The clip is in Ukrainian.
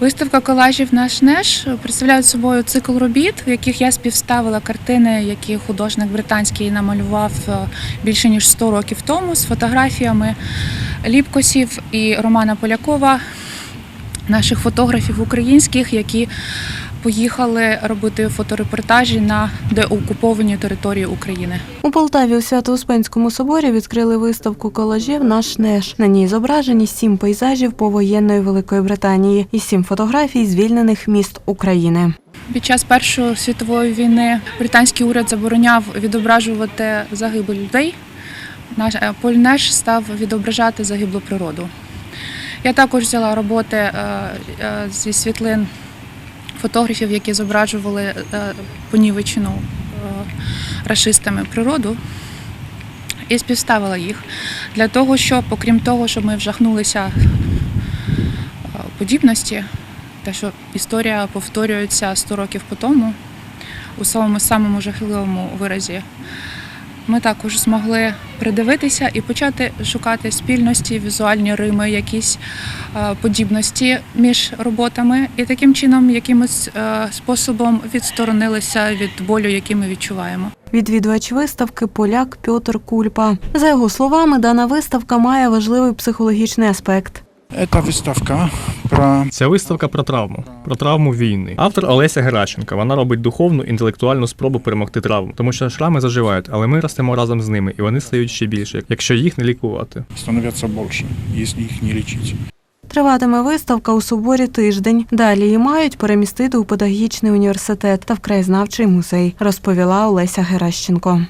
Виставка колажів наш неш представляє собою цикл робіт, в яких я співставила картини, які художник британський намалював е, більше ніж 100 років тому з фотографіями Ліпкосів і Романа Полякова, наших фотографів українських, які поїхали робити фоторепортажі на деокупованій території України. У Полтаві у Свято-Успенському соборі відкрили виставку колажів Наш Неш. На ній зображені сім пейзажів повоєнної Великої Британії і сім фотографій звільнених міст України. Під час Першої світової війни британський уряд забороняв відображувати загибель людей. Наш е, Польнеш став відображати загиблу природу. Я також взяла роботи е, е, зі світлин фотографів, які зображували е, понівечену е, рашистами природу. І співставила їх для того, щоб, окрім того, щоб ми вжахнулися е, подібності, те, що історія повторюється 100 років по тому, у самому самому жахливому виразі. Ми також змогли придивитися і почати шукати спільності, візуальні рими, якісь е, подібності між роботами, і таким чином, якимось е, способом відсторонилися від болю, який ми відчуваємо. Відвідувач виставки поляк Пьотр Кульпа. За його словами, дана виставка має важливий психологічний аспект. Эта выставка про Ця виставка про травму, про травму війни. Автор Олеся Геращенка. Вона робить духовну інтелектуальну спробу перемогти травму, тому що шрами заживають, але ми ростемо разом з ними, і вони стають ще більше, якщо їх не лікувати. становятся больше, если их не лечить. Триватиме виставка у соборі тиждень. Далі її мають перемістити у педагогічний університет та в краєзнавчий музей, розповіла Олеся Геращенко.